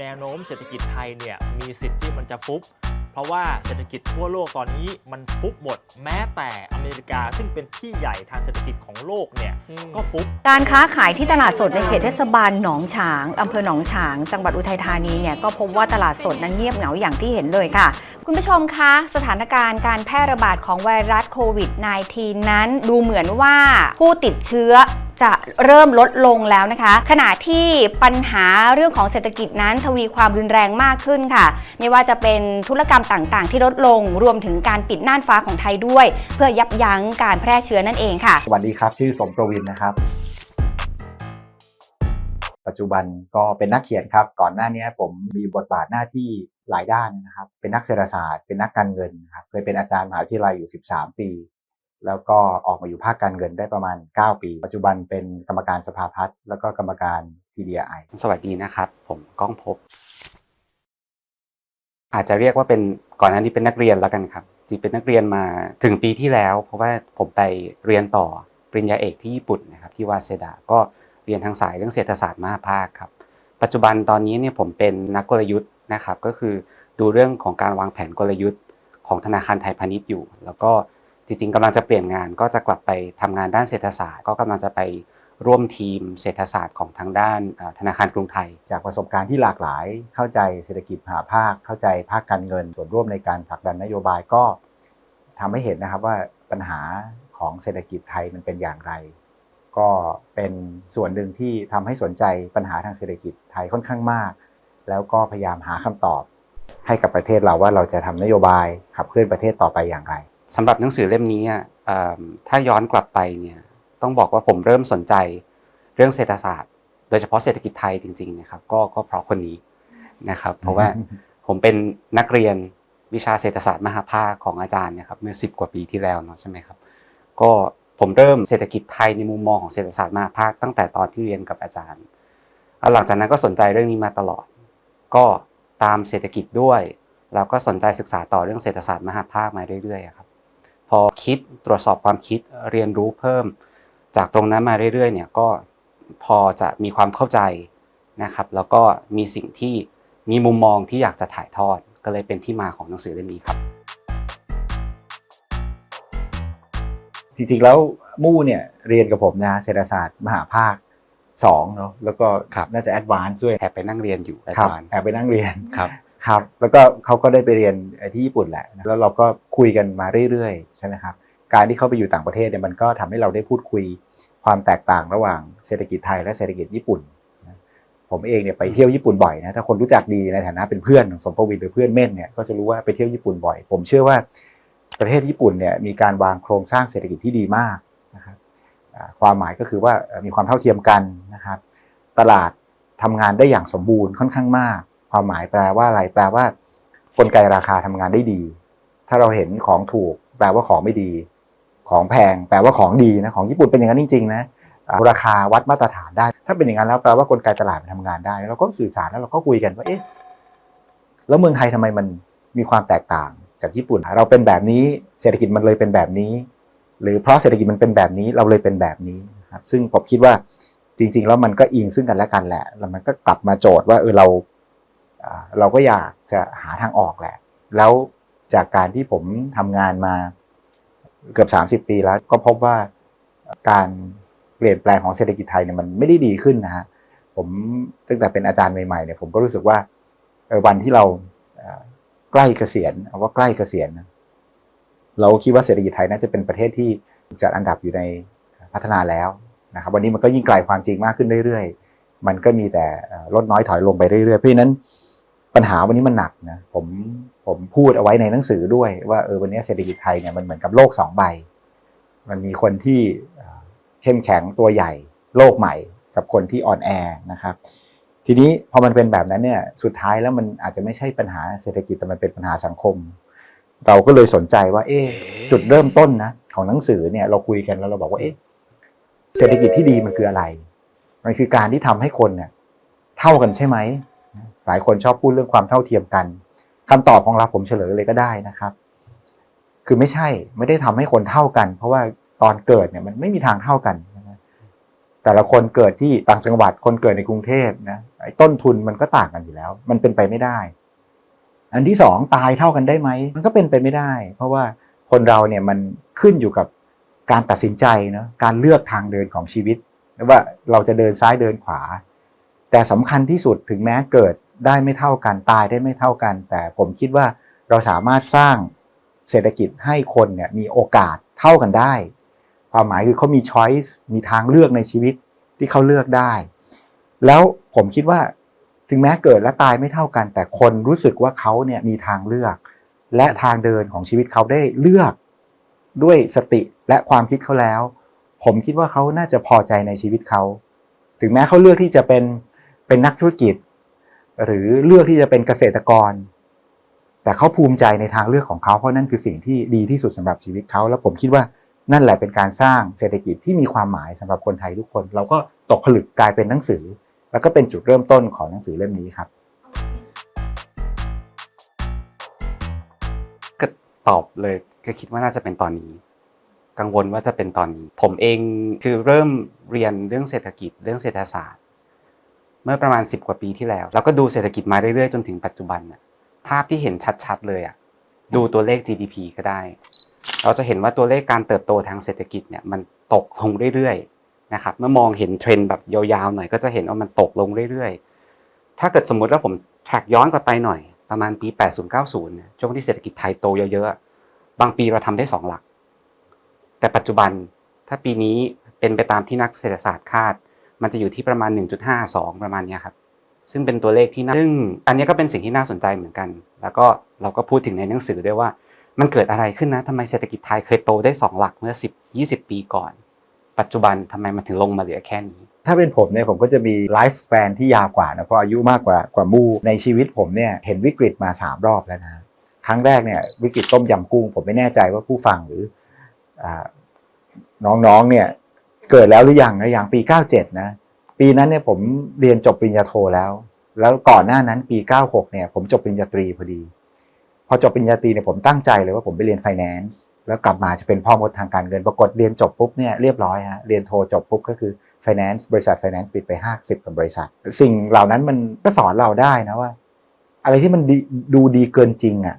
แนวโน้มเศรษฐกิจไทยเนี่ยมีสิทธิ์ที่มันจะฟุบเพราะว่าเศรษฐกิจทั่วโลกตอนนี้มันฟุบหมด แม้แต่อเมริกาซึ่งเป็นที่ใหญ่ทางเศรษฐกิจของโลกเนี่ยก็ฟุบการค้าขายที่ตลาดสดในเขตเทศบาลหนองฉางอำเภอหนองฉาง จังหวัดอุทัยธานีเนี่ยก็พบว่าตลาดสดนั้นเงียบเหงาอย่างที่เห็นเลยค่ะ คุณผู้ชมคะสถานการณ์การแพร่ระบาดของไวรัสโควิด -19 นั้น ดูเหมือนว่าผู้ติดเชื้อ จะเริ่มลดลงแล้วนะคะ ขณะที่ปัญหาเรื่องของเศรษฐกิจนั้นทวีความรุนแรงมากขึ้นค่ะ ไม่ว่าจะเป็นธุรกรรมต่างๆ ที่ลดลงรวมถึงการปิดน่านฟ้าของไทยด้วย เพื่อยับยั้งการแพร่เชื้อนั่นเองค่ะ สวัสดีครับ ชื่อสมประวินนะครับ ปัจจุบันก็เป็นนักเขียนครับ ก่อนหน้านี้ผมมีบทบาทหน้าที่หลายด้านนะครับ เป็นนักเศรษฐศาสตร์ เป็นนักการเงินนะครับเคยเป็นอาจารย์มหาวิทยาลัยอยู่ 13 ปี แล้วก็ออกมาอยู่ภาคการเงินได้ประมาณ 9 ปี ปัจจุบันเป็นกรรมการสภาพัฒน์แล้วก็กรรมการ PDI สวัสดีนะครับ ผมก้องภพบ อาจจะเรียกว่าเป็นก่อนหน้านี้เป็นนักเรียนแล้วกันครับจริงเป็นนักเรียนมาถึงปีที่แล้ว เพราะว่าผมไปเรียนต่อปริญญาเอกที่ญี่ปุ่นนะครับที่วาเซดาก็เรียนทางสายเรื่องเศรษฐศาสตร์มหาภาคครับ ปัจจุบันตอนนี้เนี่ยผมเป็นนักกลยุทธ์นะครับ ก็คือดูเรื่องของการวางแผนกลยุทธ์ของธนาคารไทยพาณิชย์อยู่ แล้วก็ จริงๆกำลังจะเปลี่ยนงานก็จะกลับไปทำงานด้านเศรษฐศาสตร์ ก็กำลังจะไปร่วมทีมเศรษฐศาสตร์ของทางด้านธนาคารกรุงไทย จากประสบการณ์ที่หลากหลาย เข้าใจเศรษฐกิจมหาภาค เข้าใจภาคการเงิน ส่วนร่วมในการผลักดันนโยบายก็ทำให้เห็นนะครับว่าปัญหาของเศรษฐกิจไทยมันเป็นอย่างไร ก็เป็นส่วนหนึ่งที่ทำให้สนใจปัญหาทางเศรษฐกิจไทยค่อนข้างมาก แล้วก็พยายามหาคำตอบ ให้กับประเทศเราว่าเราจะทำนโยบายขับเคลื่อนประเทศต่อไปอย่างไร สำหรับหนังสือเล่มนี้อะเอิ่มถ้าย้อนกลับไปเนี่ยต้องบอกว่าผมเริ่มสนใจเรื่องเศรษฐศาสตร์ โดยเฉพาะเศรษฐกิจไทยจริงๆนะครับก็ก็เพราะคนนี้นะครับเพราะว่าผมเป็นนักเรียนวิชาเศรษฐศาสตร์มหาภาคของอาจารย์เนะครับเมื่อ10 กว่าปีที่แล้วเนาะใช่ไหมครับก็ผมเริ่มเศรษฐกิจไทยในมุมมองของเศรษฐศาสตร์มหาภาคตั้งแต่ตอนที่เรียนกับอาจารย์แล้วหลังจากนั้นก็สนใจเรื่องนี้มาตลอด ก็ตามเศรษฐกิจด้วย แล้วก็สนใจศึกษาต่อเรื่องเศรษฐศาสตร์มหาภาคมาเรื่อยๆอะครับพ อคิดตรวจสอบความคิดเรียนรู้เพิ่ม จากตรงนั้นมาเรื่อยๆเนี่ยก็พอจะมีความเข้าใจนะครับ แล้วก็มีสิ่งที่มีมุมมองที่อยากจะถ่ายทอด ก็เลยเป็นที่มาของหนังสือเล่มนี้ครับ จริงๆแล้วมู่เนี่ยเรียนกับผมนะเศรษฐศาสตร์มหาภาคสองเนาะแล้วก็ครับน่าจะแอดวานซ์ด้วยแอบไปนั่งเรียนอยู่ครับ advance แอบไปนั่งเรียนครับ ครับแล้วก็เขาก็ได้ไปเรียนที่ญี่ปุ่นแหละแล้วเราก็คุยกันมาเรื่อยๆใช่ไหมครับการที่เขาไปอยู่ต่างประเทศเนี่ยมันก็ทำให้เราได้พูดคุยความแตกต่างระหว่างเศรษฐกิจไทยและเศรษฐกิจญี่ปุ่น ผมเองเนี่ยไปเที่ยวญี่ปุ่นบ่อยนะถ้าคนรู้จักดีในฐานะเป็นเพื่อนของสมภวินหรือเพื่อนเม่นเนี่ยก็จะรู้ว่าไปเที่ยวญี่ปุ่นบ่อย ผมเชื่อว่าประเทศญี่ปุ่นเนี่ยมีการวางโครงสร้างเศรษฐกิจที่ดีมากนะครับความหมายก็คือว่ามีความเท่าเทียมกันนะครับ ตลาดทำงานได้อย่างสมบูรณ์ค่อนข้างมาก ความหมายแปลว่าอะไร แปลว่า กลไกราคาทำงานได้ดี ถ้าเราเห็นของถูก แปลว่าของไม่ดี ของแพง แปลว่าของดีนะ ของญี่ปุ่นเป็นอย่างนั้นจริงๆนะ ราคาวัดมาตรฐานได้ ถ้าเป็นอย่างนั้นแล้วแปลว่ากลไกตลาดมันทำงานได้ เราก็สื่อสารแล้วเราก็คุยกันว่าเอ๊ะแล้วเมืองไทยทำไมมันมีความแตกต่างจากญี่ปุ่น เราเป็นแบบนี้ เศรษฐกิจมันเลยเป็นแบบนี้ หรือเพราะเศรษฐกิจมันเป็นแบบนี้เราเลยเป็นแบบนี้ครับ ซึ่งผมคิดว่าจริง ๆ แล้วมันก็อิงซึ่งกันและกันแหละ แล้วมันก็กลับมาโจทย์ว่าเออเรา เราก็อยากจะหาทางออกแหละ แล้วจากการที่ผมทำงานมาเกือบ 30 ปีแล้วก็พบว่าการเปลี่ยนแปลงของเศรษฐกิจไทยเนี่ยมันไม่ได้ดีขึ้นนะฮะผมตั้งแต่เป็นอาจารย์ใหม่ๆเนี่ยผมก็รู้สึกว่าวันที่เราใกล้เกษียณเอาว่าใกล้เกษียณเราคิดว่าเศรษฐกิจไทยน่าจะเป็นประเทศที่จัดอันดับอยู่ในพัฒนาแล้วนะครับวันนี้มันก็ยิ่งไกลความจริงมากขึ้นเรื่อยๆ มันก็มีแต่ลดน้อยถอยลงไปเรื่อยๆ เพราะฉะนั้น ปัญหาวันนี้มันหนักนะผมผมพูดเอาไว้ในหนังสือด้วยว่าเออวันนี้เศรษฐกิจไทยเนี่ยมันเหมือนกับโลกสองใบ มันมีคนที่เข้มแข็งตัวใหญ่ โลกใหม่ กับคนที่อ่อนแอนะครับ ทีนี้พอมันเป็นแบบนั้นเนี่ยสุดท้ายแล้วมันอาจจะไม่ใช่ปัญหาเศรษฐกิจแต่มันเป็นปัญหาสังคม เราก็เลยสนใจว่า เอ๊จุดเริ่มต้นนะของหนังสือเนี่ยเราคุยกันแล้วเราบอกว่าเอ๊ะเศรษฐกิจที่ดีมันคืออะไร มันคือการที่ทำให้คนเนี่ยเท่ากันใช่ไหม หลายคนชอบพูดเรื่องความเท่าเทียมกันคำตอบของเราผมเฉลยเลยก็ได้นะครับ คือไม่ใช่ไม่ได้ทำให้คนเท่ากัน เพราะว่าตอนเกิดเนี่ยมันไม่มีทางเท่ากันแต่ละคนเกิดที่ต่างจังหวัดคนเกิดในกรุงเทพนะไอ้ต้นทุนมันก็ต่างกันอยู่แล้ว มันเป็นไปไม่ได้ อันที่สองตายเท่ากันได้ไหมมันก็เป็นไปไม่ได้ เพราะว่าคนเราเนี่ยมันขึ้นอยู่กับการตัดสินใจเนาะการเลือกทางเดินของชีวิตว่าเราจะเดินซ้ายเดินขวา แต่สำคัญที่สุดถึงแม้เกิด ได้ไม่เท่ากันตายได้ไม่เท่ากัน แต่ผมคิดว่าเราสามารถสร้างเศรษฐกิจให้คนเนี่ยมีโอกาสเท่ากันได้ความหมายคือเขามี choice มีทางเลือกในชีวิตที่เขาเลือกได้ แล้วผมคิดว่าถึงแม้เกิดและตายไม่เท่ากัน แต่คนรู้สึกว่าเขาเนี่ยมีทางเลือก และทางเดินของชีวิตเขาได้เลือกด้วยสติและความคิดเขาแล้ว ผมคิดว่าเขาน่าจะพอใจในชีวิตเขา ถึงแม้เขาเลือกที่จะเป็นเป็นนักธุรกิจ หรือเลือกที่จะเป็นเกษตรกร แต่เขาภูมิใจในทางเลือกของเขาเพราะนั่นคือสิ่งที่ดีที่สุดสำหรับชีวิตเขา แล้วผมคิดว่านั่นแหละเป็นการสร้างเศรษฐกิจที่มีความหมายสำหรับคนไทยทุกคน เราก็ตกผลึกกลายเป็นหนังสือ แล้วก็เป็นจุดเริ่มต้นของหนังสือเล่มนี้ครับก็ตอบเลยก็คิดว่าน่าจะเป็นตอนนี้ กังวลว่าจะเป็นตอนนี้ ผมเองคือเริ่มเรียนเรื่องเศรษฐกิจเรื่องเศรษฐศาสตร์ เมื่อประมาณ 10 กว่าปีที่แล้ว แล้วก็ดูเศรษฐกิจมาเรื่อยๆ จนถึงปัจจุบันน่ะภาพที่เห็นชัดๆเลยอะดูตัวเลข GDP ก็ได้ เราจะเห็นว่าตัวเลขการเติบโตทางเศรษฐกิจเนี่ยมันตกลงเรื่อยๆนะครับเมื่อมองเห็นเทรนด์แบบยาวๆหน่อยก็จะเห็นว่ามันตกลงเรื่อยๆ ถ้าเกิดสมมติว่าผม track ย้อนกลับไปหน่อยประมาณปี 80-90 ช่วงที่เศรษฐกิจไทยโตเยอะๆ บางปีเราทำได้สองหลัก แต่ปัจจุบันถ้าปีนี้เป็นไปตามที่นักเศรษฐศาสตร์คาด มันจะอยู่ที่ประมาณ 1.52 ประมาณนี้ครับ ซึ่งเป็นตัวเลขที่น่าซึ่งอันนี้ก็เป็นสิ่งที่น่าสนใจเหมือนกัน แล้วก็เราก็พูดถึงในหนังสือด้วยว่า มันเกิดอะไรขึ้นนะทำไมเศรษฐกิจไทยเคยโตได้ 2 หลักเมื่อ 10 20 ปีก่อน ปัจจุบันทำไมมันถึงลงมาเหลือแค่นี้ ถ้าเป็นผมเนี่ยผมก็จะมีไลฟ์ส a ปนที่ยาวกว่านะเพราะอายุมากกว่ากว่ามูในชีวิตผมเนี่ยเห็นวิกฤตมา 3 รอบแล้วนะครั้งแรกเนี่ยวิกฤตต้มยำกุ้งผมไม่แน่ใจว่าผู้ฟังหรืออน้องๆเนี่ย เกิดแล้วหรือยังนะอย่างปี 97 นะ ปีนั้นเนี่ยผมเรียนจบปริญญาโทแล้ว แล้วก่อนหน้านั้นปี 96 เนี่ยผมจบปริญญาตรีพอดี พอจบปริญญาตรีเนี่ยผมตั้งใจเลยว่าผมไปเรียน finance แล้วกลับมาจะเป็นพ่อมดทางการเงิน ปรากฏเรียนจบปุ๊บเนี่ยเรียบร้อยฮะเรียนโทจบปุ๊บก็คือ finance บริษัท finance ปิดไป 50กับบริษัท สิ่งเหล่านั้นมันก็สอนเราได้นะว่า อะไรที่มันดูดีเกินจริงอะ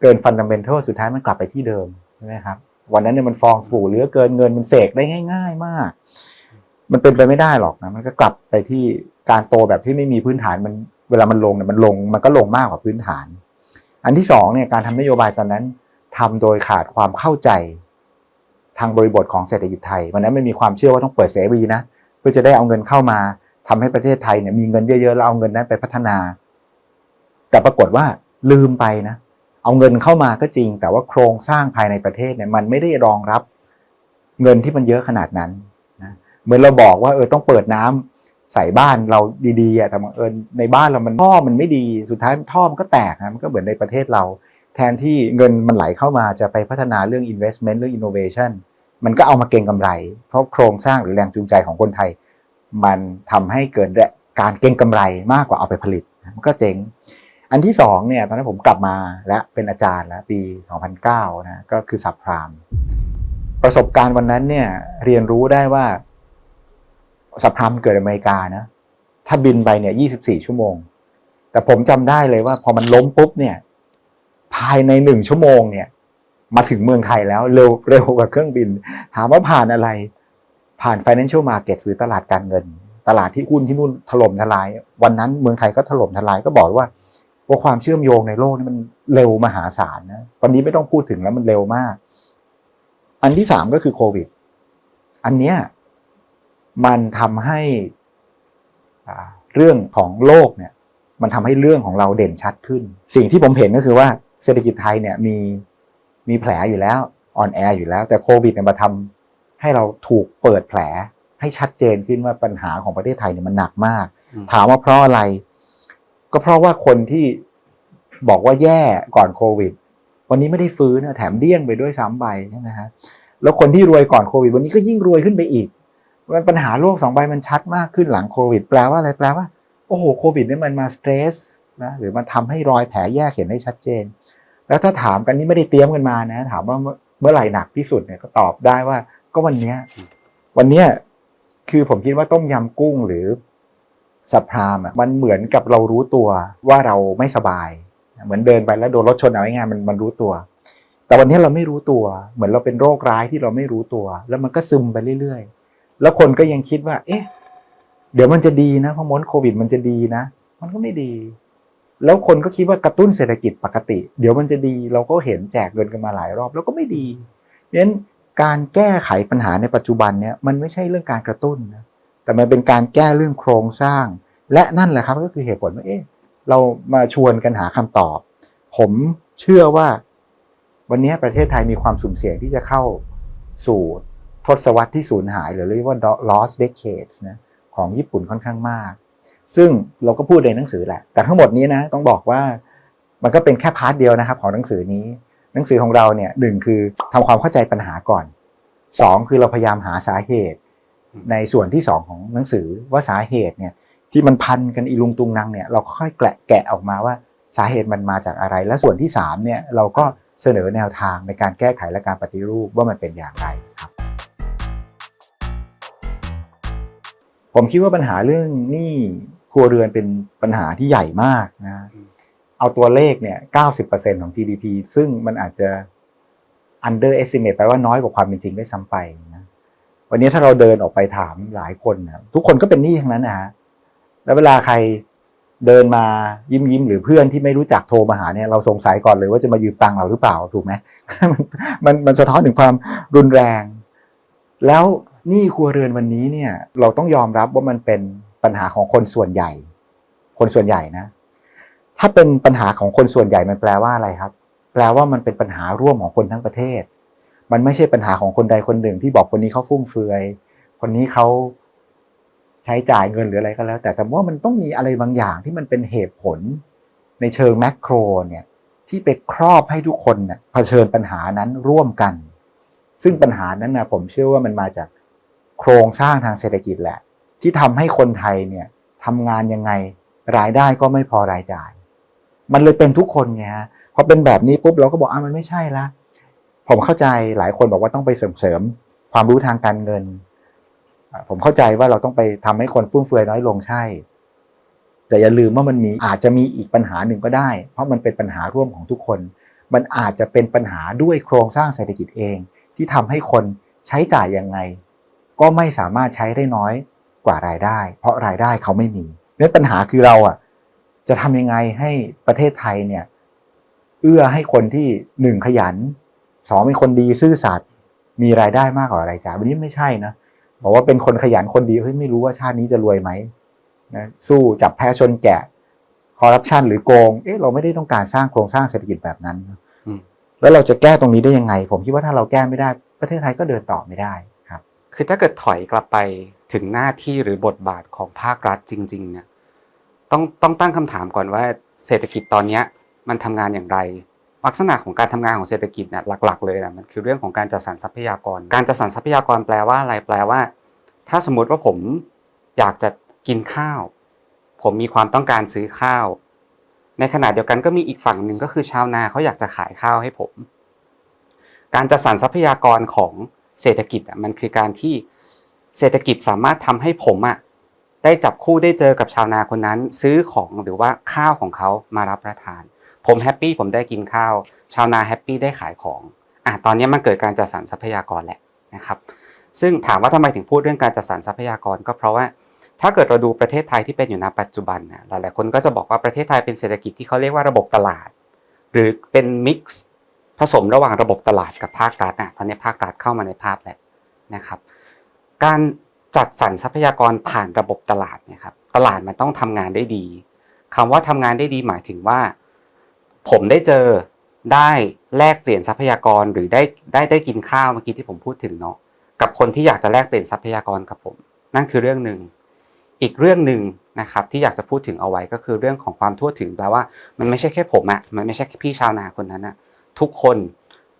เกินฟันดัมเบลทัลสุดท้ายมันกลับไปที่เดิมใช่ไหมครับ วันนั้นเนี่ยมันฟองฝูเหลือเกินเงินมันเสกได้ง่าย ๆมาก มันเป็นไปไม่ได้หรอกนะมันก็กลับไปที่การโตแบบที่ไม่มีพื้นฐานมันเวลามันลงเนี่ยมันลงมันก็ลงมากกว่าพื้นฐาน อันที่สองเนี่ยการทำนโยบายตอนนั้นทำโดยขาดความเข้าใจทางบริบทของเศรษฐกิจไทยวันนั้นไม่มีความเชื่อว่าต้องเปิดเสรีนะเพื่อจะได้เอาเงินเข้ามาทำให้ประเทศไทยเนี่ยมีเงินเยอะๆแล้วเอาเงินนั้นไปพัฒนา แต่ปรากฏว่าลืมไปนะ เอาเงินเข้ามาก็จริง แต่ว่าโครงสร้างภายในประเทศเนี่ยมันไม่ได้รองรับเงินที่มันเยอะขนาดนั้นนะเหมือนเราบอกว่าเออต้องเปิดน้ำใส่บ้านเราดีๆอะแต่บังเอิญในบ้านเรามันท่อมันไม่ดีสุดท้ายท่อมันก็แตกนะมันก็เหมือนในประเทศเรา แทนที่เงินมันไหลเข้ามาจะไปพัฒนาเรื่อง investment เรื่อง innovation มันก็เอามาเก็งกำไร เพราะโครงสร้างหรือแรงจูงใจของคนไทย มันทำให้เกิดการเก็งกำไรมากกว่าเอาไปผลิตมันก็เจ๊ง อันที่สองเนี่ยตอนนั้นผมกลับมาและเป็นอาจารย์แล้วปี 2009นะก็คือสับพรามประสบการณ์วันนั้นเนี่ยเรียนรู้ได้ว่าสับพรามเกิดอเมริกานะถ้าบินไปเนี่ย 24 ชั่วโมง แต่ผมจำได้เลยว่าพอมันล้มปุ๊บเนี่ย ภายในหนึ่งชั่วโมงเนี่ย มาถึงเมืองไทยแล้วเร็วเร็วกว่าเครื่องบิน ถามว่าผ่านอะไร ผ่าน financial market หรือตลาดการเงิน ตลาดที่หุ้นที่นู่นถล่มทลาย วันนั้นเมืองไทยก็ถล่มทลายก็บอกว่า ว่าความเชื่อมโยงในโลกนี่มันเร็วมหาศาลนะวันนี้ไม่ต้องพูดถึงแล้วมันเร็วมาก อันที่สามก็คือโควิด อันเนี้ยมันทำให้อ่าเรื่องของโลกเนี่ย มันทำให้เรื่องของเราเด่นชัดขึ้น สิ่งที่ผมเห็นก็คือว่าเศรษฐกิจไทยเนี่ยมีมีแผลอยู่แล้วอ่อนแออยู่แล้ว แต่โควิดเนี่ยมาทำให้เราถูกเปิดแผลให้ชัดเจนขึ้นว่าปัญหาของประเทศไทยเนี่ยมันหนักมากอืมถามว่าเพราะอะไร ก็เพราะว่าคนที่บอกว่าแย่ก่อนโควิด วันนี้ไม่ได้ฟื้นนะแถมเดี้ยงไปด้วยซ้ำใบใช่ไหมฮะแล้วคนที่รวยก่อนโควิด วันนี้ก็ยิ่งรวยขึ้นไปอีกมันปัญหาโลกสองใบมันชัดมากขึ้นหลังโควิด แปลว่าอะไรแปลว่าโอ้โหโควิดเนี่ยมันมาสเตรสนะหรือมันทำให้รอยแผลแยกเห็นได้ชัดเจน แล้วถ้าถามกันนี่ไม่ได้เตรียมกันมานะ ถามว่าเมื่อเมื่อไหร่หนักที่สุดเนี่ยก็ตอบได้ว่า ก็วันเนี้ยวันเนี้ยคือผมคิดว่าต้มยำกุ้งหรือ สับพรามอะมันเหมือนกับเรารู้ตัวว่าเราไม่สบาย เหมือนเดินไปแล้วโดนรถชนเอาง่ายมันมันรู้ตัว แต่วันนี้เราไม่รู้ตัว เหมือนเราเป็นโรคร้ายที่เราไม่รู้ตัว แล้วมันก็ซึมไปเรื่อยๆ แล้วคนก็ยังคิดว่า เอ๊ะ เดี๋ยวมันจะดีนะเพราะม้นโควิดมันจะดีนะ มันก็ไม่ดี แล้วคนก็คิดว่ากระตุ้นเศรษฐกิจปกติ เดี๋ยวมันจะดีเราก็เห็นแจกเงินกันมาหลายรอบ แล้วก็ไม่ดีเพราะฉะนั้นการแก้ไขปัญหาในปัจจุบันเนี่ยมันไม่ใช่เรื่องการกระตุ้นนะ แต่มันเป็นการแก้เรื่องโครงสร้าง และนั่นแหละครับก็คือเหตุผลว่าเอ๊ะเรามาชวนกันหาคำตอบ ผมเชื่อว่า วันนี้ประเทศไทยมีความสุ่มเสี่ยงที่จะเข้าสู่ทศวรรษที่สูญหาย หรือเรียกว่า lost decades นะของญี่ปุ่นค่อนข้างมาก ซึ่งเราก็พูดในหนังสือแหละ แต่ทั้งหมดนี้นะต้องบอกว่ามันก็เป็นแค่พาร์ทเดียวนะครับของหนังสือนี้ หนังสือของเราเนี่ยหนึ่งคือทำความเข้าใจปัญหาก่อนสองคือเราพยายามหาสาเหตุ ในส่วนที่สองของหนังสือว่าสาเหตุเนี่ยที่มันพันกันอีลุงตุงนังเนี่ยเราค่อยแกะแกะออกมาว่าสาเหตุมันมาจากอะไร และส่วนที่สามเนี่ยเราก็เสนอแนวทางในการแก้ไขและการปฏิรูปว่ามันเป็นอย่างไรครับ ผมคิดว่าปัญหาเรื่องหนี้ครัวเรือนเป็นปัญหาที่ใหญ่มากนะอืมเอาตัวเลขเนี่ย90%ของ GDP ซึ่งมันอาจจะ underestimate แปลว่าน้อยกว่าความเป็นจริงได้วยซ้ำไปนะ วันนี้ถ้าเราเดินออกไปถามหลายคนนะทุกคนก็เป็นหนี้ทั้งนั้นนะฮะแล้วเวลาใครเดินมายิ้มยิ้มหรือเพื่อนที่ไม่รู้จักโทรมาหาเนี่ยเราสงสัยก่อนเลยว่าจะมายืมตังค์เราหรือเปล่าถูกไหมมันมันสะท้อนถึงความรุนแรง แล้วหนี้ครัวเรือนวันนี้เนี่ย เราต้องยอมรับว่ามันเป็นปัญหาของคนส่วนใหญ่ คนส่วนใหญ่นะ ถ้าเป็นปัญหาของคนส่วนใหญ่มันแปลว่าอะไรครับ แปลว่ามันเป็นปัญหาร่วมของคนทั้งประเทศ มันไม่ใช่ปัญหาของคนใดคนหนึ่ง ที่บอกคนนี้เขาฟุ่มเฟือย คนนี้เขาใช้จ่ายเงินหรืออะไรก็แล้ว แต่แต่ว่ามันต้องมีอะไรบางอย่างที่มันเป็นเหตุผลในเชิงแมกโครเนี่ยที่ไปครอบให้ทุกคนเนี่ยเผชิญปัญหานั้นร่วมกัน ซึ่งปัญหานั้นนะผมเชื่อว่ามันมาจากโครงสร้างทางเศรษฐกิจแหละ ที่ทำให้คนไทยเนี่ยทำงานยังไงรายได้ก็ไม่พอรายจ่าย มันเลยเป็นทุกคนไงฮะพอเป็นแบบนี้ปุ๊บเราก็บอกอะมันไม่ใช่ละ ผมเข้าใจหลายคนบอกว่าต้องไปเสริมเสริมความรู้ทางการเงิน ผมเข้าใจว่าเราต้องไปทำให้คนฟุ่มเฟือยน้อยลงใช่ แต่อย่าลืมว่ามันมีอาจจะมีอีกปัญหาหนึ่งก็ได้ เพราะมันเป็นปัญหาร่วมของทุกคน มันอาจจะเป็นปัญหาด้วยโครงสร้างเศรษฐกิจเอง ที่ทำให้คนใช้จ่ายยังไง ก็ไม่สามารถใช้ได้น้อยกว่ารายได้ เพราะรายได้เขาไม่มีเนี่ยปัญหาคือเราอะจะทำยังไงให้ประเทศไทยเนี่ยเอื้อให้คนที่หนึ่งขยัน สองเป็นคนดีซื่อสัตย์มีรายได้มากกว่ารายจ่ายวันนี้ไม่ใช่นะบอกว่าเป็นคนขยันคนดีเฮ้ยไม่รู้ว่าชาตินี้จะรวยไหมนะสู้จับแพ้ชนแกะคอร์รัปชันหรือโกง เอ๊ะเราไม่ได้ต้องการสร้างโครงสร้างเศรษฐกิจแบบนั้นอืมแล้วเราจะแก้ตรงนี้ได้ยังไง ผมคิดว่าถ้าเราแก้ไม่ได้ประเทศไทยก็เดินต่อไม่ได้ครับ คือถ้าเกิดถอยกลับไปถึงหน้าที่หรือบทบาทของภาครัฐจริง ๆ เนี่ยต้องต้องตั้งคำถามก่อนว่าเศรษฐกิจตอนเนี้ยมันทำงานอย่างไร ลักษณะของการทำงานของเศรษฐกิจเนี่ยหลัก ๆ เลยนะมันคือเรื่องของการจัดสรรทรัพยากร การจัดสรรทรัพยากรแปลว่าอะไรแปลว่า ถ้าสมมติว่าผมอยากจะกินข้าว ผมมีความต้องการซื้อข้าว ในขณะเดียวกันก็มีอีกฝั่งหนึ่งก็คือชาวนาเขาอยากจะขายข้าวให้ผม การจัดสรรทรัพยากรของเศรษฐกิจอะมันคือการที่เศรษฐกิจสามารถทำให้ผมอะได้จับคู่ได้เจอกับชาวนาคนนั้น ซื้อของหรือว่าข้าวของเขามารับประทาน ผมแฮปปี้ผมได้กินข้าว ชาวนาแฮปปี้ได้ขายของอะตอนนี้มันเกิดการจัดสรรทรัพยากรแหละนะครับซึ่งถามว่าทำไมถึงพูดเรื่องการจัดสรรทรัพยากรก็เพราะว่า ถ้าเกิดเราดูประเทศไทยที่เป็นอยู่ณปัจจุบันนะหลายๆคนก็จะบอกว่าประเทศไทยเป็นเศรษฐกิจที่เขาเรียกว่าระบบตลาด หรือเป็นมิกซ์ผสมระหว่างระบบตลาดกับภาครัฐนะตอนนี้ภาครัฐเข้ามาในภาพแล้วนะครับการจัดสรรทรัพยากรผ่านระบบตลาดเนี่ยครับตลาดมันต้องทำงานได้ดีคำว่าทำงานได้ดีหมายถึงว่า ผมได้เจอได้แลกเปลี่ยนทรัพยากรหรือได้ได้ได้กินข้าวเมื่อกี้ที่ผมพูดถึงเนาะกับคนที่อยากจะแลกเปลี่ยนทรัพยากรกับผม นั่นคือเรื่องหนึ่งอีกเรื่องหนึ่งนะครับที่อยากจะพูดถึงเอาไว้ก็คือเรื่องของความทั่วถึงแปลว่ามันไม่ใช่แค่ผมอะมันไม่ใช่แค่พี่ชาวนาคนนั้นอะทุกคน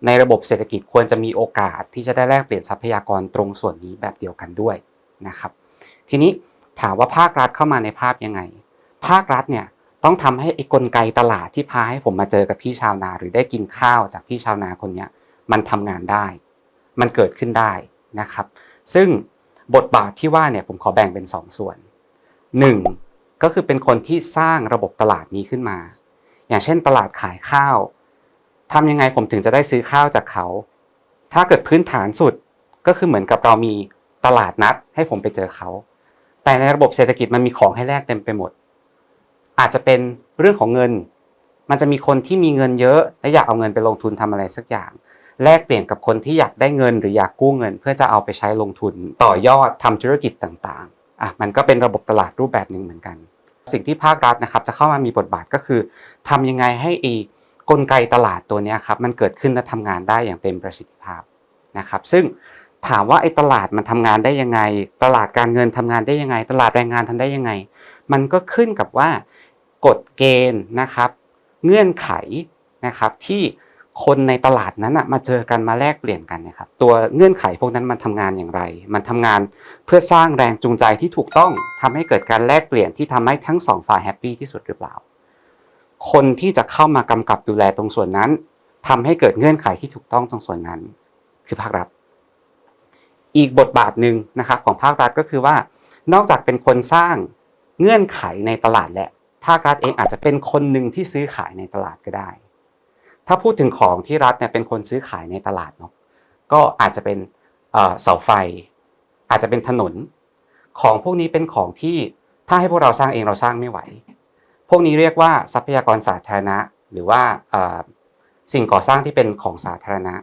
ในระบบเศรษฐกิจควรจะมีโอกาสที่จะได้แลกเปลี่ยนทรัพยากรตรงส่วนนี้แบบเดียวกันด้วยนะครับ ทีนี้ถามว่าภาครัฐเข้ามาในภาพยังไง ภาครัฐเนี่ย ต้องทำให้ไอ้กลไกตลาดที่พาให้ผมมาเจอกับพี่ชาวนา หรือได้กินข้าวจากพี่ชาวนาคนเนี้ยมันทำงานได้ มันเกิดขึ้นได้นะครับ ซึ่งบทบาทที่ว่าเนี่ยผมขอแบ่งเป็นสองส่วนหนึ่งก็คือเป็นคนที่สร้างระบบตลาดนี้ขึ้นมา อย่างเช่นตลาดขายข้าวทำยังไงผมถึงจะได้ซื้อข้าวจากเขา ถ้าเกิดพื้นฐานสุดก็คือเหมือนกับเรามีตลาดนัดให้ผมไปเจอเขา แต่ในระบบเศรษฐกิจมันมีของให้แลกเต็มไปหมด อาจจะเป็นเรื่องของเงิน มันจะมีคนที่มีเงินเยอะและอยากเอาเงินไปลงทุนทำอะไรสักอย่าง แลกเปลี่ยนกับคนที่อยากได้เงินหรืออยากกู้เงิน เพื่อจะเอาไปใช้ลงทุนต่อยอดทำธุรกิจต่างๆอะมันก็เป็นระบบตลาดรูปแบบหนึ่งเหมือนกัน สิ่งที่ภาครัฐนะครับจะเข้ามามีบทบาทก็คือทำยังไงให้อีกลไกตลาดตัวนี้ครับมันเกิดขึ้นและทำงานได้อย่างเต็มประสิทธิภาพนะครับ ซึ่งถามว่าไอ้ตลาดมันทำงานได้ยังไง ตลาดการเงินทำงานได้ยังไง ตลาดแรงงานทำได้ยังไง มันก็ขึ้นกับว่า กฎเกณฑ์นะครับ เงื่อนไขนะครับที่คนในตลาดนั้นมาเจอกันมาแลกเปลี่ยนกันนะครับตัวเงื่อนไขพวกนั้นมันทำงานอย่างไร มันทำงานเพื่อสร้างแรงจูงใจที่ถูกต้องทำให้เกิดการแลกเปลี่ยนที่ทำให้ทั้งสองฝ่ายแฮปปี้ที่สุดหรือเปล่า คนที่จะเข้ามากำกับดูแลตรงส่วนนั้นทำให้เกิดเงื่อนไขที่ถูกต้องตรงส่วนนั้น คือภาครัฐ อีกบทบาทหนึ่งนะครับของภาครัฐก็คือว่า นอกจากเป็นคนสร้างเงื่อนไขในตลาดแหละ ภาครัฐเองอาจจะเป็นคนหนึ่งที่ซื้อขายในตลาดก็ได้ ถ้าพูดถึงของที่รัฐเนี่ยเป็นคนซื้อขายในตลาดเนาะก็อาจจะเป็นเอ่อเสาไฟ อาจจะเป็นถนน ของพวกนี้เป็นของที่ถ้าให้พวกเราสร้างเองเราสร้างไม่ไหว พวกนี้เรียกว่าทรัพยากรสาธารณะ หรือว่าเอ่อสิ่งก่อสร้างที่เป็นของสาธารณะ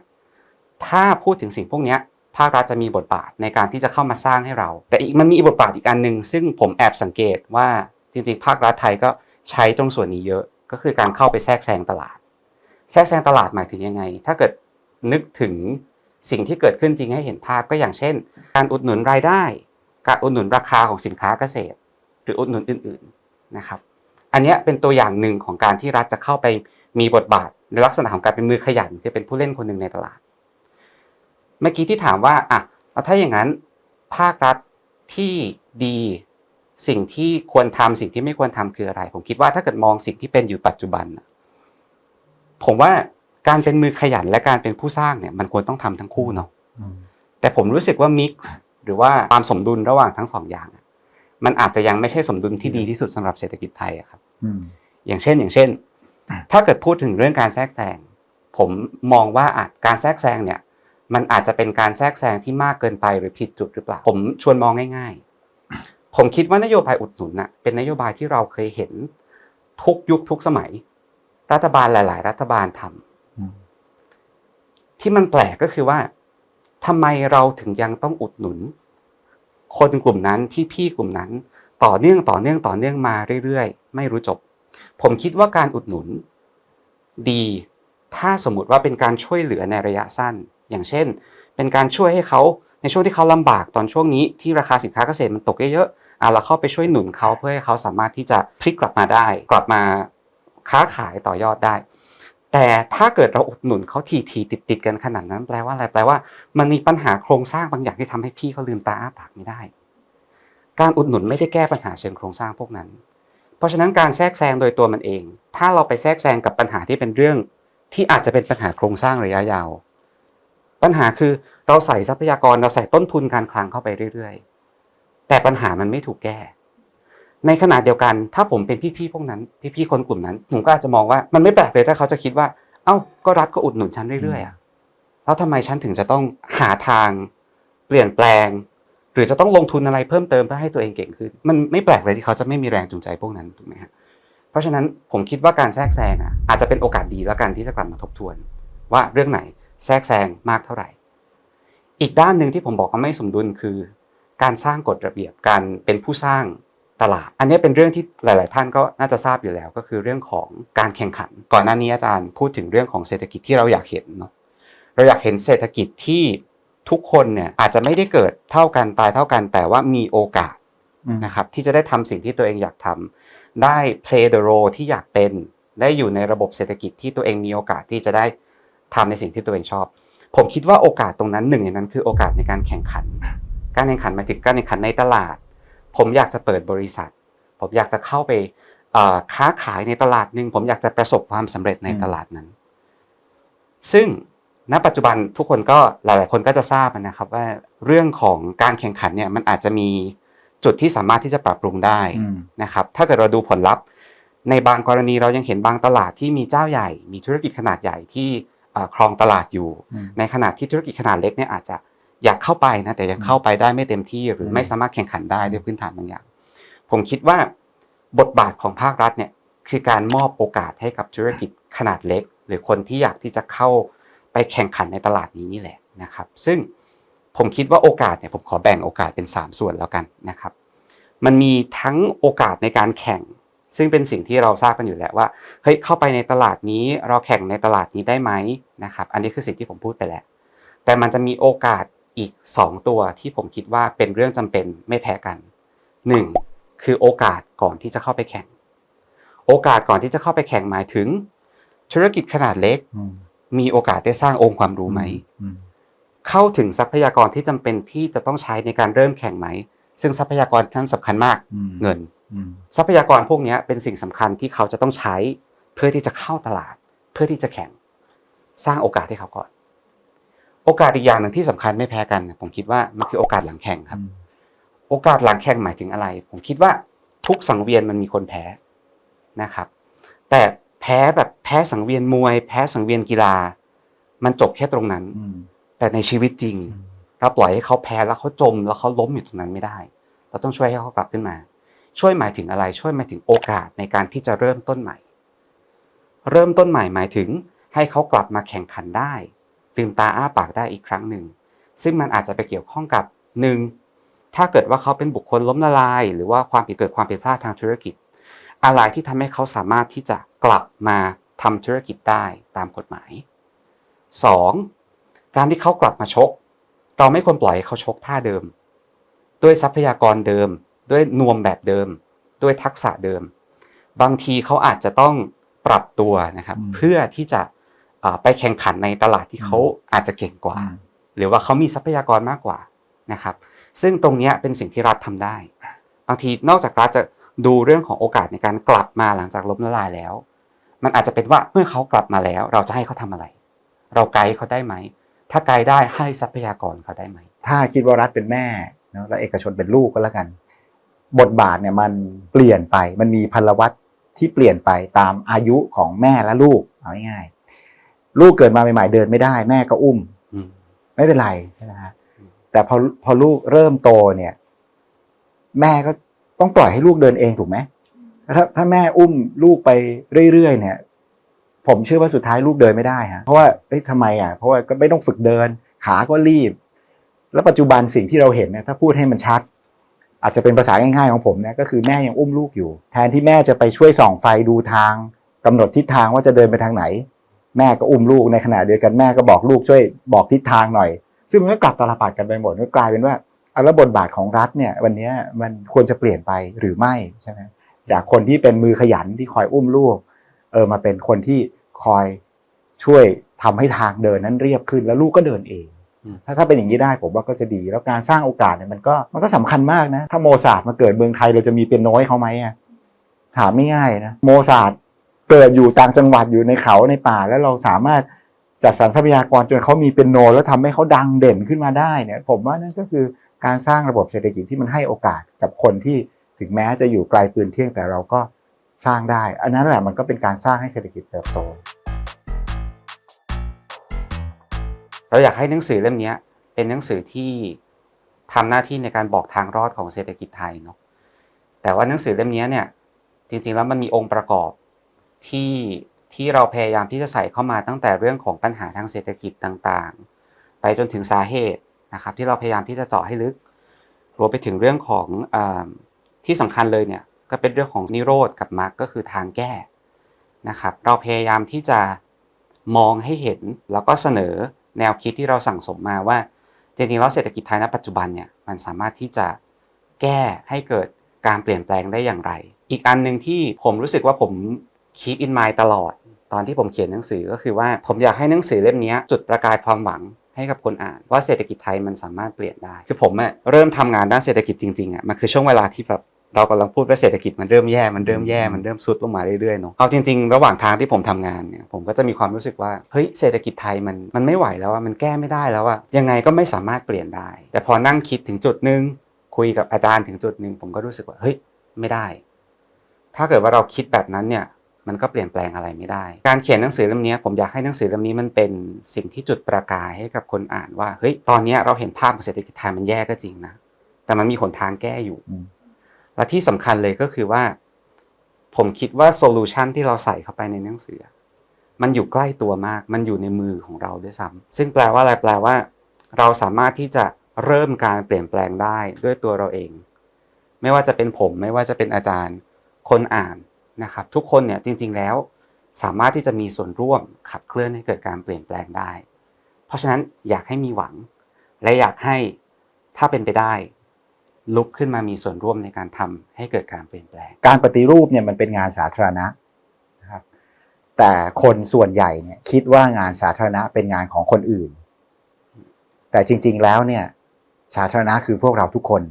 ถ้าพูดถึงสิ่งพวกเนี้ยภาครัฐจะมีบทบาทในการที่จะเข้ามาสร้างให้เรา แต่อีกมันมีบทบาทอีกอันหนึ่งซึ่งผมแอบสังเกตว่า จริงๆ ภาครัฐไทยก็ใช้ตรงส่วนนี้เยอะก็คือการเข้าไปแทรกแซงตลาด แทรกแซงตลาดหมายถึงยังไง ถ้าเกิดนึกถึงสิ่งที่เกิดขึ้นจริงให้เห็นภาพก็อย่างเช่น การอุดหนุนรายได้ การอุดหนุนราคาของสินค้าเกษตร หรืออุดหนุนอื่นๆนะครับ อันนี้เป็นตัวอย่างหนึ่งของการที่รัฐจะเข้าไปมีบทบาทในลักษณะของการเป็นมือขยันคือเป็นผู้เล่นคนหนึ่งในตลาด เมื่อกี้ที่ถามว่าอะแล้วถ้าอย่างนั้นภาครัฐที่ดี สิ่งที่ควรทำสิ่งที่ไม่ควรทำคืออะไร ผมคิดว่าถ้าเกิดมองสิ่งที่เป็นอยู่ปัจจุบันน่ะผมว่าการเป็นมือขยันและการเป็นผู้สร้างเนี่ยมันควรต้องทำทั้งคู่เนาะอืมแต่ผมรู้สึกว่ามิกซ์หรือว่าความสมดุลระหว่างทั้งสองอย่างอะมันอาจจะยังไม่ใช่สมดุลที่ดีที่สุดสำหรับเศรษฐกิจไทยอะครับอืมอย่างเช่น อย่างเช่น ถ้าเกิดพูดถึงเรื่องการแทรกแซงผมมองว่าอาจการแทรกแซงเนี่ย มันอาจจะเป็นการแทรกแซงที่มากเกินไปหรือผิดจุดหรือเปล่า ผมชวนมองง่ายๆ ผมคิดว่านโยบายอุดหนุนน่ะเป็นนโยบายที่เราเคยเห็นทุกยุคทุกสมัย รัฐบาลหลาย ๆ รัฐบาลทำอืมที่มันแปลกก็คือว่าทำไมเราถึงยังต้องอุดหนุน คนกลุ่มนั้นพี่ๆกลุ่มนั้น ต่อเนื่องต่อเนื่องต่อเนื่องมาเรื่อยๆ ไม่รู้จบ ผมคิดว่าการอุดหนุน ดี ถ้าสมมติว่าเป็นการช่วยเหลือในระยะสั้น อย่างเช่น เป็นการช่วยให้เขาในช่วงที่เขาลำบากตอนช่วงนี้ที่ราคาสินค้าเกษตรมันตกเยอะๆอะ เราเข้าไปช่วยหนุนเขาเพื่อให้เขาสามารถที่จะพลิกกลับมาได้ กลับมาค้าขายต่อยอดได้ แต่ถ้าเกิดเราอุดหนุนเขาทีทีติดติดกันขนาดนั้น แปลว่าอะไรแปลว่า มันมีปัญหาโครงสร้างบางอย่างที่ทำให้พี่เขาลืมตาอ้าปากไม่ได้ การอุดหนุนไม่ได้แก้ปัญหาเชิงโครงสร้างพวกนั้น เพราะฉะนั้นการแทรกแซงโดยตัวมันเอง ถ้าเราไปแทรกแซงกับปัญหาที่เป็นเรื่อง ที่อาจจะเป็นปัญหาโครงสร้างระยะยาว ปัญหาคือเราใส่ทรัพยากรเราใส่ต้นทุนการคลังเข้าไปเรื่อยๆ แต่ปัญหามันไม่ถูกแก้ ในขณะเดียวกัน ถ้าผมเป็นพี่ๆพวกนั้น พี่ๆคนกลุ่มนั้น ผมก็อาจจะมองว่ามันไม่แปลกเลยถ้าเขาจะคิดว่า เอ้าก็รัฐก็อุดหนุนฉันเรื่อยๆอะแล้วทำไมฉันถึงจะต้องหาทาง เปลี่ยนแปลง หรือจะต้องลงทุนอะไรเพิ่มเติมเพื่อให้ตัวเองเก่งขึ้น มันไม่แปลกเลยที่เขาจะไม่มีแรงจูงใจพวกนั้นถูกไหมฮะเพราะฉะนั้นผมคิดว่าการแทรกแซงอะอาจจะเป็นโอกาสดีแล้วกันที่จะกลับมาทบทวน ว่าเรื่องไหนแทรกแซงมากเท่าไหร่ อีกด้านหนึ่งที่ผมบอกว่าไม่สมดุลคือ การสร้างกฎระเบียบการเป็นผู้สร้างตลาด อันนี้เป็นเรื่องที่หลาย ๆ ท่านก็น่าจะทราบอยู่แล้วก็คือเรื่องของการแข่งขัน ก่อนหน้านี้อาจารย์พูดถึงเรื่องของเศรษฐกิจที่เราอยากเห็นเนาะเราอยากเห็นเศรษฐกิจที่ทุกคนเนี่ยอาจจะไม่ได้เกิดเท่ากันตายเท่ากัน แต่ว่ามีโอกาสอืมนะครับที่จะได้ทำสิ่งที่ตัวเองอยากทำได้ play the role ที่อยากเป็นได้อยู่ในระบบเศรษฐกิจที่ตัวเองมีโอกาสที่จะได้ทำในสิ่งที่ตัวเองชอบ ผมคิดว่าโอกาสตรงนั้นหนึ่งในนั้นคือโอกาสในการแข่งขัน การแข่งขันหมายถึงการแข่งขันในตลาด ผมอยากจะเปิดบริษัท ผมอยากจะเข้าไปเอ่อค้าขายในตลาดหนึ่งผมอยากจะประสบความสำเร็จในตลาดนั้น ซึ่งณปัจจุบันทุกคนก็หลาย ๆ คนก็จะทราบนะครับว่าเรื่องของการแข่งขันเนี่ยมันอาจจะมีจุดที่สามารถที่จะปรับปรุงได้อืมนะครับ ถ้าเกิดเราดูผลลัพธ์ ในบางกรณีเรายังเห็นบางตลาดที่มีเจ้าใหญ่ มีธุรกิจขนาดใหญ่ที่เอ่อครองตลาดอยู่อืมในขณะที่ธุรกิจขนาดเล็กเนี่ยอาจจะ อยากเข้าไปนะแต่ยังเข้าไปได้ไม่เต็มที่หรือไม่สามารถแข่งขันได้ด้วยพื้นฐานบางอย่าง ผมคิดว่าบทบาทของภาครัฐเนี่ยคือการมอบโอกาสให้กับธุรกิจขนาดเล็ก หรือคนที่อยากที่จะเข้าไปแข่งขันในตลาดนี้นี่แหละนะครับ ซึ่งผมคิดว่าโอกาสเนี่ยผมขอแบ่งโอกาสเป็น 3 ส่วนแล้วกันนะครับ มันมีทั้งโอกาสในการแข่ง ซึ่งเป็นสิ่งที่เราทราบกันอยู่แล้วว่าเฮ้ยเข้าไปในตลาดนี้เราแข่งในตลาดนี้ได้ไหมนะครับ อันนี้คือสิ่งที่ผมพูดไปแล้ว แต่มันจะมีโอกาส อีก 2 ตัวที่ผมคิดว่าเป็นเรื่องจำเป็นไม่แพ้กัน 1. คือโอกาสก่อนที่จะเข้าไปแข่ง โอกาสก่อนที่จะเข้าไปแข่งหมายถึง ธุรกิจขนาดเล็กอืมมีโอกาสได้สร้างองค์ความรู้ไหมอืมเข้าถึงทรัพยากรที่จำเป็นที่จะต้องใช้ในการเริ่มแข่งไหม ซึ่งทรัพยากรท่านสำคัญมากอืมเงินอืมทรัพยากรพวกนี้เป็นสิ่งสำคัญที่เขาจะต้องใช้ เพื่อที่จะเข้าตลาด เพื่อที่จะแข่ง สร้างโอกาสให้เขาก่อน โอกาสอีกอย่างหนึ่งที่สำคัญไม่แพ้กัน ผมคิดว่ามันคือโอกาสหลังแข่งครับ โอกาสหลังแข่งหมายถึงอะไร ผมคิดว่าทุกสังเวียนมันมีคนแพ้นะครับ แต่แพ้แบบแพ้สังเวียนมวย แพ้สังเวียนกีฬา มันจบแค่ตรงนั้นอืมแต่ในชีวิตจริง เราปล่อยให้เขาแพ้แล้วเขาจม แล้วเขาล้มอยู่ตรงนั้นไม่ได้ เราต้องช่วยให้เขากลับขึ้นมา ช่วยหมายถึงอะไร ช่วยหมายถึงโอกาสในการที่จะเริ่มต้นใหม่ เริ่มต้นใหม่หมายถึงให้เขากลับมาแข่งขันได้ ลืมตาอ้าปากได้อีกครั้งหนึ่ง ซึ่งมันอาจจะไปเกี่ยวข้องกับหนึ่งถ้าเกิดว่าเขาเป็นบุคคลล้มละลาย หรือว่าความผิดเกิดความผิดพลาดทางธุรกิจ อะไรที่ทำให้เขาสามารถที่จะกลับมาทำธุรกิจได้ตามกฎหมาย 2. การที่เขากลับมาชก เราไม่ควรปล่อยให้เขาชกท่าเดิม ด้วยทรัพยากรเดิม ด้วยนวมแบบเดิม ด้วยทักษะเดิม บางทีเขาอาจจะต้องปรับตัวนะครับอืมเพื่อที่จะอ่า ไปแข่งขันในตลาดที่เขาอาจจะเก่งกว่าอืมหรือว่าเขามีทรัพยากรมากกว่านะครับ ซึ่งตรงเนี้ยเป็นสิ่งที่รัฐทำได้บางทีนอกจากรัฐจะดูเรื่องของโอกาสในการกลับมาหลังจากล้มละลายแล้ว มันอาจจะเป็นว่าเมื่อเขากลับมาแล้ว เราจะให้เขาทำอะไร เราไกด์เขาได้ไหมถ้าไกด์ได้ให้ทรัพยากรเขาได้ไหมถ้าคิดว่ารัฐเป็นแม่เนอะแล้วเอกชนเป็นลูกก็แล้วกัน บทบาทเนี่ยมันเปลี่ยนไปมันมีพลวัตที่เปลี่ยนไปตามอายุของแม่และลูกเอาง่ายๆ ลูกเกิดมาใหม่ๆเดินไม่ได้ แม่ก็อุ้มอืมไม่เป็นไรใช่ไหมฮะอืมแต่พอพอลูกเริ่มโตเนี่ย แม่ก็ต้องปล่อยให้ลูกเดินเองถูกไหมถ้าถ้าแม่อุ้มลูกไปเรื่อยๆเนี่ย ผมเชื่อว่าสุดท้ายลูกเดินไม่ได้ฮะเพราะว่าเอ้ยทำไมอะเพราะว่าก็ไม่ต้องฝึกเดิน ขาก็รีบ แล้วปัจจุบันสิ่งที่เราเห็นเนี่ยถ้าพูดให้มันชัด อาจจะเป็นภาษาง่ายๆของผมเนี่ยก็คือแม่ยังอุ้มลูกอยู่ แทนที่แม่จะไปช่วยส่องไฟดูทางกำหนดทิศทางว่าจะเดินไปทางไหน แม่ก็อุ้มลูกในขณะเดียวกันแม่ก็บอกลูกช่วยบอกทิศทางหน่อย ซึ่งมันก็กลับตลปัดกันไปหมดก็กลายเป็นว่าเอาแล้วบทบาทของรัฐเนี่ยวันเนี้ยมันควรจะเปลี่ยนไปหรือไม่ใช่ไหมจากคนที่เป็นมือขยันที่คอยอุ้มลูกเออมาเป็นคนที่คอยช่วยทำให้ทางเดินนั้นเรียบขึ้นแล้วลูกก็เดินเองอืมถ้าถ้าเป็นอย่างนี้ได้ผมว่าก็จะดี แล้วการสร้างโอกาสเนี่ยมันก็มันก็สำคัญมากนะ ถ้าโมซาร์ทมาเกิดเมืองไทยเราจะมีเปียโนให้เขาไหมอะถามไม่ง่ายนะโมซาร์ท เกิดอยู่ต่างจังหวัดอยู่ในเขาในป่า แล้วเราสามารถจัดสรรทรัพยากรจนเขามีเปียโน แล้วทำให้เขาดังเด่นขึ้นมาได้เนี่ยผมว่านั่นก็คือการสร้างระบบเศรษฐกิจที่มันให้โอกาสกับคนที่ถึงแม้จะอยู่ไกลปืนเที่ยงแต่เราก็สร้างได้ อันนั้นแหละมันก็เป็นการสร้างให้เศรษฐกิจเติบโต เราอยากให้หนังสือเล่มนี้เป็นหนังสือที่ทำหน้าที่ในการบอกทางรอดของเศรษฐกิจไทยเนาะแต่ว่าหนังสือเล่มนี้เนี่ยจริงๆแล้วมันมีองค์ประกอบ ที่ที่เราพยายามที่จะใส่เข้ามาตั้งแต่เรื่องของปัญหาทางเศรษฐกิจต่างๆ ไปจนถึงสาเหตุนะครับที่เราพยายามที่จะเจาะให้ลึกรวมไปถึงเรื่องของอที่สำคัญเลยเนี่ยก็เป็นเรื่องของนิโรธกับมรรคก็คือทางแก้นะครับ เราพยายามที่จะมองให้เห็นแล้วก็เสนอแนวคิดที่เราสั่งสมมาว่าจริงๆแล้วเศรษฐกิจไทยณปัจจุบันเนี่ยมันสามารถที่จะแก้ให้เกิดการเปลี่ยนแปลงได้อย่างไร อีกอันหนึ่งที่ผมรู้สึกว่าผม keep in mind ตลอด ตอนที่ผมเขียนหนังสือก็คือว่าผมอยากให้หนังสือเล่มนี้จุดประกายความหวังให้กับคนอ่านว่าเศรษฐกิจไทยมันสามารถเปลี่ยนได้ คือผมอะเริ่มทำงานด้านเศรษฐกิจจริงๆอะมันคือช่วงเวลาที่แบบเรากำลังพูดว่าเศรษฐกิจมันเริ่มแย่ มันเริ่มแย่ มันเริ่มซุดลงมาเรื่อยๆเนาะ เอาจริงๆ ระหว่างทางที่ผมทำงานเนี่ย ผมก็จะมีความรู้สึกว่า เฮ้ย เศรษฐกิจไทยมัน มันไม่ไหวแล้วอะมันแก้ไม่ได้แล้วอะยังไงก็ไม่สามารถเปลี่ยนได้ แต่พอนั่งคิดถึงจุดหนึ่งคุยกับอาจารย์ถึงจุดหนึ่งผมก็รู้สึกว่า เฮ้ย ไม่ได้ ถ้าเกิดว่าเราคิดแบบนั้นเนี่ย มันก็เปลี่ยนแปลงอะไรไม่ได้ การเขียนหนังสือเล่มนี้ผมอยากให้หนังสือเล่มนี้มันเป็นสิ่งที่จุดประกายให้กับคนอ่านว่าเฮ้ยตอนเนี้ยเราเห็นภาพของเศรษฐกิจไทยมันแย่ก็จริงนะแต่มันมีหนทางแก้อยู่อืมและที่สำคัญเลยก็คือว่า ผมคิดว่าโซลูชันที่เราใส่เข้าไปในหนังสือ มันอยู่ใกล้ตัวมาก มันอยู่ในมือของเราด้วยซ้ำซึ่งแปลว่าอะไรแปลว่า เราสามารถที่จะเริ่มการเปลี่ยนแปลงได้ด้วยตัวเราเอง ไม่ว่าจะเป็นผม ไม่ว่าจะเป็นอาจารย์ คนอ่าน นะครับทุกคนเนี่ยจริง ๆ แล้วสามารถที่จะมีส่วนร่วมขับเคลื่อนให้เกิดการเปลี่ยนแปลงได้ เพราะฉะนั้นอยากให้มีหวัง และอยากให้ถ้าเป็นไปได้ ลุกขึ้นมามีส่วนร่วมในการทำให้เกิดการเปลี่ยนแปลง การปฏิรูปเนี่ยมันเป็นงานสาธารณะนะครับแต่คนส่วนใหญ่เนี่ยคิดว่างานสาธารณะเป็นงานของคนอื่น แต่จริง ๆแล้วเนี่ยสาธารณะคือพวกเราทุกคน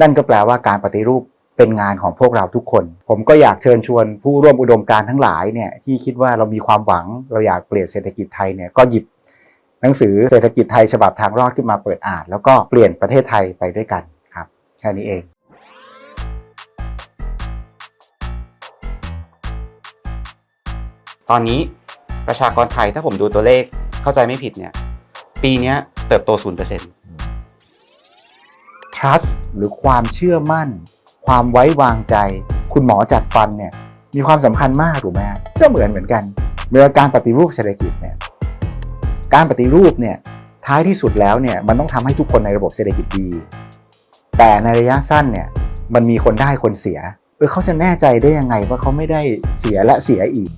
นั่นก็แปลว่าการปฏิรูป เป็นงานของพวกเราทุกคน ผมก็อยากเชิญชวนผู้ร่วมอุดมการณ์ทั้งหลายเนี่ยที่คิดว่าเรามีความหวัง เราอยากเปลี่ยนเศรษฐกิจไทยเนี่ยก็หยิบหนังสือเศรษฐกิจไทยฉบับทางรอดขึ้นมาเปิดอ่าน แล้วก็เปลี่ยนประเทศไทยไปด้วยกันครับ แค่นี้เองตอนนี้ประชากรไทยถ้าผมดูตัวเลขเข้าใจไม่ผิดเนี่ยปีเนี้ยเติบโต 0% trust หรือความเชื่อมั่น ความไว้วางใจ คุณหมอจัดฟันเนี่ยมีความสำคัญมากถูกไหมก็เหมือนเหมือนกันเมื่อการปฏิรูปเศรษฐกิจเนี่ยการปฏิรูปเนี่ยท้ายที่สุดแล้วเนี่ยมันต้องทำให้ทุกคนในระบบเศรษฐกิจดี แต่ในระยะสั้นเนี่ยมันมีคนได้คนเสียเออเขาจะแน่ใจได้ยังไงว่าเขาไม่ได้เสียและเสียอีก